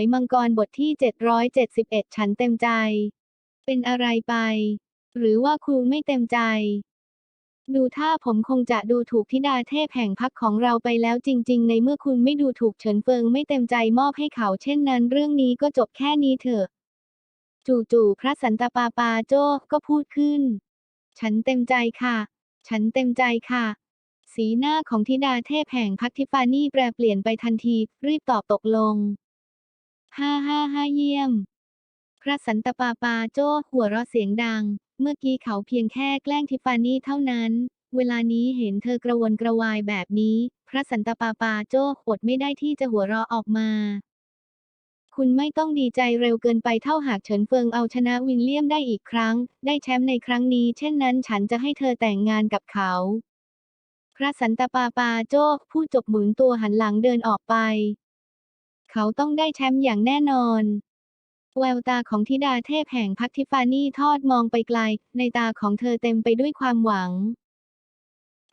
ยมังกรบทที่ 771 ฉันเต็มใจ เป็นอะไรไป หรือว่าครูไม่เต็มใจ ดูท่าผมคงจะดูถูกธิดาเทพแห่งพักของเราไปแล้วจริง ๆ ในเมื่อคุณไม่ดูถูกเฉินเฟิงไม่เต็มใจมอบให้เขาเช่นนั้น เรื่องนี้ก็จบแค่นี้เถอะ จู่ๆพระสันตปาปาโจ้ก็พูดขึ้น ฉันเต็มใจค่ะ ฉันเต็มใจค่ะสีหน้าของธิดาเทพแห่งพักทิฟานี่แปรเปลี่ยนไปทันที รีบตอบตกลง ฮ่าฮ่าฮ่าเยี่ยม พระสันตปาปาโจ้หัวเราะเสียงดัง เมื่อกี้เขาเพียงแค่แกล้งทิฟฟานี่เท่านั้น เวลานี้เห็นเธอกระวนกระวายแบบนี้ พระสันตปาปาโจ้อดไม่ได้ที่จะหัวเราะออกมา คุณไม่ต้องดีใจเร็วเกินไปเท่าหากเฉินเฟิงเอาชนะวินเลียมได้อีกครั้ง ได้แชมป์ในครั้งนี้เช่นนั้นฉันจะให้เธอแต่งงานกับเขา พระสันตปาปาโจ้พูดจบหมุนตัวหันหลังเดินออกไป เขาต้องได้แชมป์อย่างแน่นอนแววตาของธิดาเทพแห่งพักทิฟานี่ทอดมองไปไกล ในตาของเธอเต็มไปด้วยความหวัง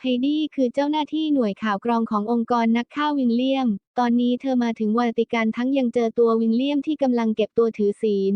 ไฮดี้คือเจ้าหน้าที่หน่วยข่าวกรองขององค์กรนักฆ่าวินเลียม ตอนนี้เธอมาถึงวาติกันทั้งยังเจอตัววินเลียมที่กำลังเก็บตัวถือศีล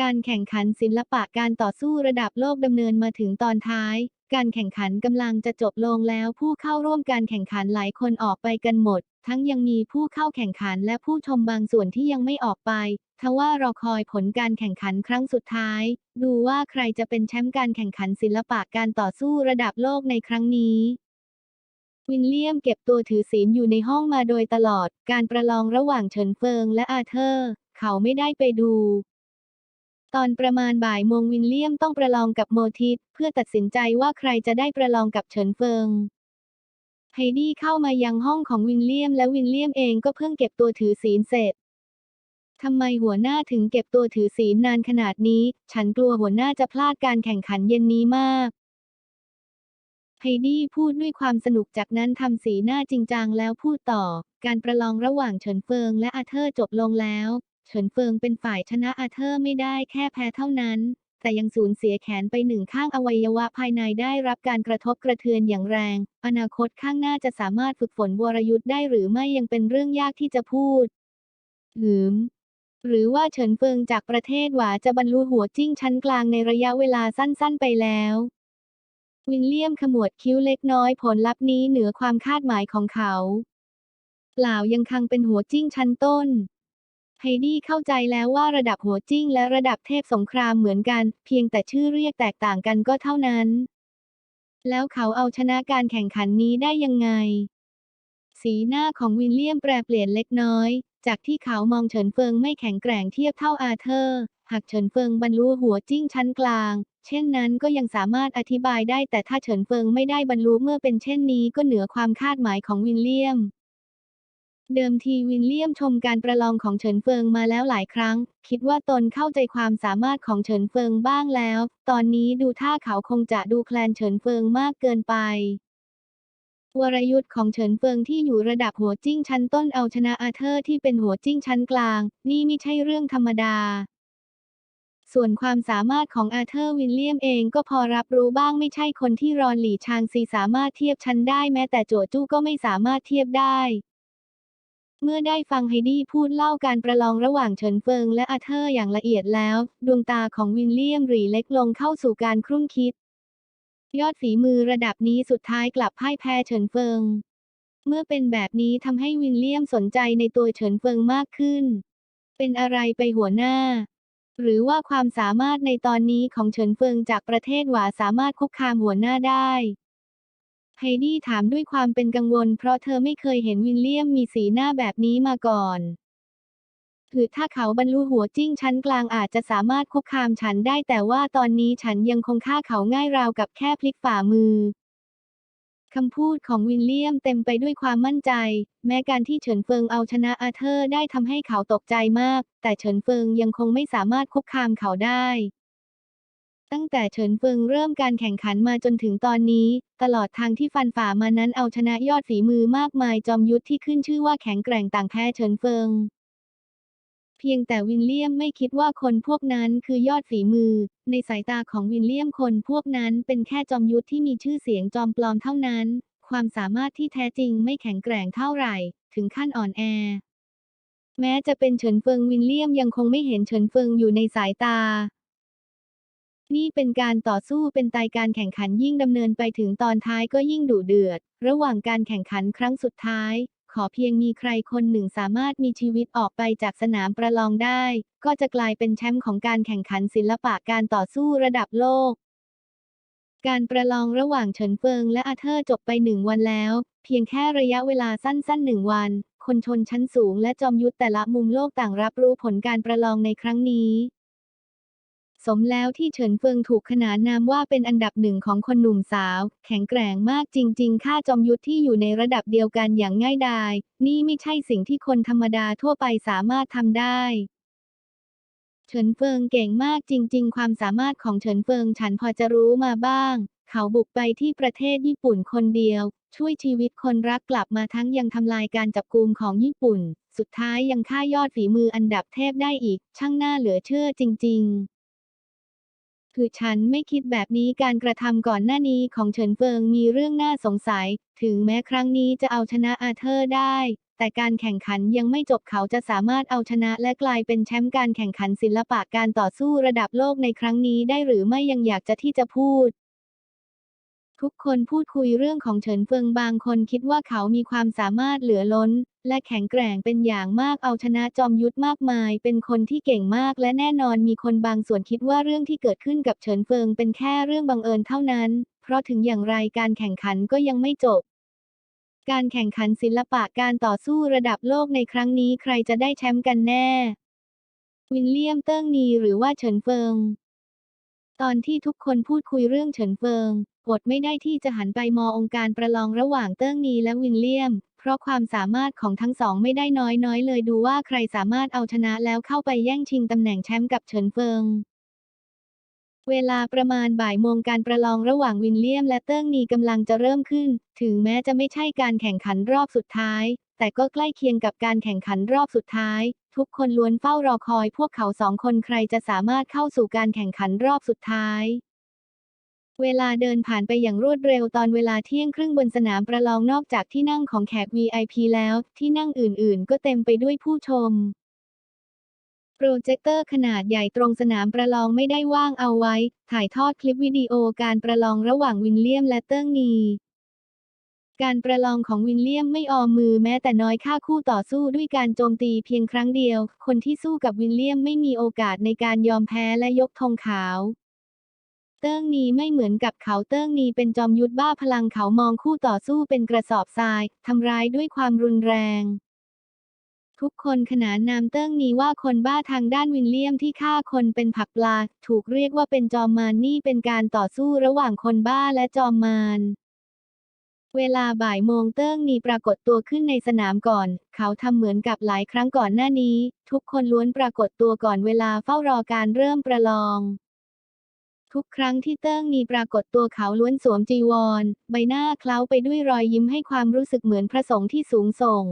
การแข่งขันศิลปะการต่อสู้ระดับโลกดำเนินมาถึงตอนท้าย การแข่งขันกำลังจะจบลงแล้วผู้เข้าร่วมการแข่งขันหลายคนออกไปกันหมด ทั้งยังมีผู้เข้าแข่งขันและผู้ชมบางส่วนที่ยังไม่ออกไป ทว่ารอคอยผลการแข่งขันครั้งสุดท้าย ดูว่าใครจะเป็นแชมป์การแข่งขันศิลปะการต่อสู้ระดับโลกในครั้งนี้วินเลียมเก็บตัวถือศีลอยู่ในห้องมาโดยตลอด การประลองระหว่างเฉินเฟิงและอาเธอร์ เขาไม่ได้ไปดู ตอนประมาณบ่ายโมงวินเลียมต้องประลองกับโมทิสเพื่อตัดสินใจว่าใครจะได้ประลองกับเฉินเฟิงไฮดี้เข้ามายังห้องของวินเลียมและวินเลียมเองก็เพิ่งเก็บตัวถือศีลเสร็จทำไมหัวหน้าถึงเก็บตัวถือศีลนานขนาดนี้ ฉันกลัวหัวหน้าจะพลาดการแข่งขันเย็นนี้มากไฮดี้พูดด้วยความสนุกจากนั้นทำสีหน้าจริงจังแล้วพูดต่อ การประลองระหว่างเฉินเฟิงและอาเธอร์จบลงแล้ว เฉินเฟิงเป็นฝ่ายชนะอาเธอร์ไม่ได้แค่แพ้เท่านั้น แต่ยังสูญเสียแขนไปหนึ่งข้างอวัยวะภายในได้รับการกระทบกระเทือนอย่างแรง อนาคตข้างหน้าจะสามารถฝึกฝนวรยุทธ์ได้หรือไม่ยังเป็นเรื่องยากที่จะพูดหืมหรือว่าเฉินเฟิงจากประเทศหวาจะบรรลุหัวจิ้งชั้นกลางในระยะเวลาสั้นๆไปแล้ว วินเลียมขมวดคิ้วเล็กน้อยผลลัพธ์นี้เหนือความคาดหมายของเขาเปล่ายังคังเป็นหัวจิ้งชั้นต้น ไฮดี้เข้าใจแล้วว่าระดับหัวจิ้งและระดับเทพสงครามเหมือนกัน เพียงแต่ชื่อเรียกแตกต่างกันก็เท่านั้น แล้วเขาเอาชนะการแข่งขันนี้ได้ยังไง สีหน้าของวินเลียมแปรเปลี่ยนเล็กน้อย จากที่เขามองเฉินเฟิงไม่แข็งแกร่งเทียบเท่าอาเธอร์ หากเฉินเฟิงบรรลุหัวจิ้งชั้นกลาง เช่นนั้นก็ยังสามารถอธิบายได้แต่ถ้าเฉินเฟิงไม่ได้บรรลุเมื่อเป็นเช่นนี้ก็เหนือความคาดหมายของวินเลียม เดิมทีวินเลียมชมการประลองของเฉินเฟิงมาแล้วหลายครั้ง คิดว่าตนเข้าใจความสามารถของเฉินเฟิงบ้างแล้ว ตอนนี้ดูท่าเขาคงจะดูแคลนเฉินเฟิงมากเกินไป วรยุทธ์ของเฉินเฟิงที่อยู่ระดับหัวจิ้งชั้นต้นเอาชนะอาเธอร์ที่เป็นหัวจิ้งชั้นกลาง นี่ไม่ใช่เรื่องธรรมดา ส่วนความสามารถของอาเธอร์วินเลียมเองก็พอรับรู้บ้างไม่ใช่คนที่รอนหลี่ชางซีสามารถเทียบชั้นได้แม้แต่โจจู้ก็ไม่สามารถเทียบได้ เมื่อได้ฟังไฮดี้พูดเล่าการประลองระหว่างเฉินเฟิงและอาเธอร์อย่างละเอียดแล้ว ดวงตาของวินเลียมรีเล็กลงเข้าสู่การครุ่นคิด ยอดฝีมือระดับนี้สุดท้ายกลับพ่ายแพ้เฉินเฟิง เมื่อเป็นแบบนี้ทำให้วินเลียมสนใจในตัวเฉินเฟิงมากขึ้น เป็นอะไรไปหัวหน้า หรือว่าความสามารถในตอนนี้ของเฉินเฟิงจากประเทศหวาสามารถคุกคามหัวหน้าได้ ไฮดี้ถามด้วยความเป็นกังวล เพราะเธอไม่เคยเห็นวินเลียมมีสีหน้าแบบนี้มาก่อนคือถ้าเขาบรรลุหัวจิ้งชั้นกลางอาจจะสามารถคุกคามฉันได้แต่ว่าตอนนี้ฉันยังคงฆ่าเขาง่ายราวกับแค่พลิกฝ่ามือคำพูดของวินเลียมเต็มไปด้วยความมั่นใจ แม้การที่เฉินเฟิงเอาชนะอาเธอร์ได้ทำให้เขาตกใจมาก แต่เฉินเฟิงยังคงไม่สามารถคุกคามเขาได้ ตั้งแต่เฉินเฟิงเริ่มการแข่งขันมาจนถึงตอนนี้ ตลอดทางที่ฟันฝ่ามานั้นเอาชนะยอดฝีมือมากมายจอมยุทธที่ขึ้นชื่อว่าแข็งแกร่งต่างแพ้เฉินเฟิง เพียงแต่วินเลียมไม่คิดว่าคนพวกนั้นคือยอดฝีมือ ในสายตาของวินเลียมคนพวกนั้นเป็นแค่จอมยุทธที่มีชื่อเสียงจอมปลอมเท่านั้น ความสามารถที่แท้จริงไม่แข็งแกร่งเท่าไหร่ ถึงขั้นอ่อนแอแม้จะเป็นเฉินเฟิงวินเลียมยังคงไม่เห็นเฉินเฟิงอยู่ในสายตา นี่เป็นการต่อสู้เป็นตายการแข่งขันยิ่งดำเนินไปถึงตอนท้ายก็ยิ่งดุเดือด ระหว่างการแข่งขันครั้งสุดท้าย ขอเพียงมีใครคนหนึ่งสามารถมีชีวิตออกไปจากสนามประลองได้ ก็จะกลายเป็นแชมป์ของการแข่งขันศิลปะการต่อสู้ระดับโลก การประลองระหว่างเฉินเฟิงและอาเธอร์จบไปหนึ่งวันแล้ว เพียงแค่ระยะเวลาสั้นๆหนึ่งวัน คนชนชั้นสูงและจอมยุทธแต่ละมุมโลกต่างรับรู้ผลการประลองในครั้งนี้ สมแล้วที่เฉินเฟิงถูกขนานนามว่าเป็นอันดับหนึ่งของคนหนุ่มสาว แข็งแกร่งมากจริง ๆ ค่าจอมยุทธที่อยู่ในระดับเดียวกันอย่างง่ายดาย นี่ไม่ใช่สิ่งที่คนธรรมดาทั่วไปสามารถทำได้ เฉินเฟิงเก่งมากจริง ๆ ความสามารถของเฉินเฟิงฉันพอจะรู้มาบ้าง เขาบุกไปที่ประเทศญี่ปุ่นคนเดียว ช่วยชีวิตคนรักกลับมาทั้งยังทำลายการจับกุมของญี่ปุ่น สุดท้ายยังฆ่ายอดฝีมืออันดับเทพได้อีก ช่างน่าเหลือเชื่อจริง ๆ คือฉันไม่คิดแบบนี้การกระทำก่อนหน้านี้ของเฉินเฟิงมีเรื่องน่าสงสัย ถึงแม้ครั้งนี้จะเอาชนะอาเธอร์ได้ แต่การแข่งขันยังไม่จบเขาจะสามารถเอาชนะและกลายเป็นแชมป์การแข่งขันศิลปะการต่อสู้ระดับโลกในครั้งนี้ได้หรือไม่ยังอยากจะที่จะพูด ทุกคนพูดคุยเรื่องของเฉินเฟิงบางคนคิดว่าเขามีความสามารถเหลือล้น และแข็งแกร่งเป็นอย่างมากเอาชนะจอมยุทธมากมาย เป็นคนที่เก่งมากและแน่นอนมีคนบางส่วนคิดว่าเรื่องที่เกิดขึ้นกับเฉินเฟิงเป็นแค่เรื่องบังเอิญเท่านั้น เพราะถึงอย่างไรการแข่งขันก็ยังไม่จบ การแข่งขันศิลปะการต่อสู้ระดับโลกในครั้งนี้ใครจะได้แชมป์กันแน่ วินเลียมเติ้งนีหรือว่าเฉินเฟิง ตอนที่ทุกคนพูดคุยเรื่องเฉินเฟิงอดไม่ได้ที่จะหันไปมององค์การประลองระหว่างเติ้งนีและวินเลียม เพราะความสามารถของทั้งสองไม่ได้น้อยน้อยเลยดูว่าใครสามารถเอาชนะแล้วเข้าไปแย่งชิงตำแหน่งแชมป์กับเฉินเฟิง เวลาประมาณบ่ายโมงการประลองระหว่างวินเลียมและเติ้งนีกำลังจะเริ่มขึ้น ถึงแม้จะไม่ใช่การแข่งขันรอบสุดท้าย แต่ก็ใกล้เคียงกับการแข่งขันรอบสุดท้าย ทุกคนล้วนเฝ้ารอคอยพวกเขาสองคนใครจะสามารถเข้าสู่การแข่งขันรอบสุดท้าย เวลาเดินผ่านไปอย่างรวดเร็วตอนเวลาเที่ยงครึ่งบนสนามประลองนอกจากที่นั่งของแขก VIP แล้ว ที่นั่งอื่นๆ ก็เต็มไปด้วยผู้ชมโปรเจคเตอร์ขนาดใหญ่ตรงสนามประลองไม่ได้ว่างเอาไว้ ถ่ายทอดคลิปวิดีโอการประลองระหว่างวินเลียมและเติ้งนี การประลองของวินเลียมไม่ออมมือแม้แต่น้อยค่าคู่ต่อสู้ด้วยการโจมตีเพียงครั้งเดียว คนที่สู้กับวินเลียมไม่มีโอกาสในการยอมแพ้และยกธงขาว เติ้งนีไม่เหมือนกับเขาเติ้งนีเป็นจอมยุทธบ้าพลังเขามองคู่ต่อสู้เป็นกระสอบทราย ทำร้ายด้วยความรุนแรงทุกคนขนานนามเติ้งนีว่าคนบ้าทางด้านวินเลียมที่ฆ่าคนเป็นผักปลา ถูกเรียกว่าเป็นจอมมารนี่เป็นการต่อสู้ระหว่างคนบ้าและจอมมาร เวลาบ่ายโมงเติ้งนีปรากฏตัวขึ้นในสนามก่อน เขาทำเหมือนกับหลายครั้งก่อนหน้านี้ ทุกคนล้วนปรากฏตัวก่อนเวลาเฝ้ารอการเริ่มประลอง ทุกครั้งที่เติ้งนีปรากฏตัวเขาล้วนสวมจีวร ใบหน้าเคล้าไปด้วยรอยยิ้มให้ความรู้สึกเหมือนพระสงฆ์ที่สูงส่ง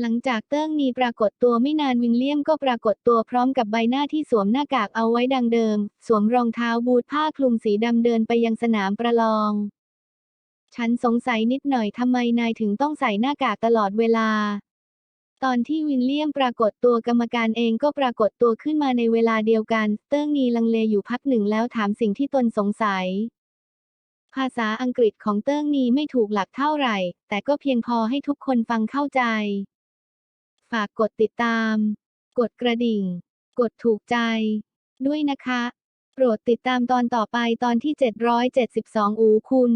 หลังจากเติ้งนีปรากฏตัวไม่นานวินเลียมก็ปรากฏตัวพร้อมกับใบหน้าที่สวมหน้ากากเอาไว้ดังเดิม สวมรองเท้าบูทผ้าคลุมสีดำเดินไปยังสนามประลอง ฉันสงสัยนิดหน่อยทำไมนายถึงต้องใส่หน้ากากตลอดเวลา ตอนที่วินเลียมปรากฏตัวกรรมการเองก็ปรากฏตัวขึ้นมาในเวลาเดียวกัน เติ้งนีลังเลอยู่พักหนึ่งแล้วถามสิ่งที่ตนสงสัย ภาษาอังกฤษของเติ้งนีไม่ถูกหลักเท่าไหร่ แต่ก็เพียงพอให้ทุกคนฟังเข้าใจ ฝากกดติดตาม กดกระดิ่ง กดถูกใจ ด้วยนะคะ โปรดติดตามตอนต่อไปตอนที่ 772 อูคุณ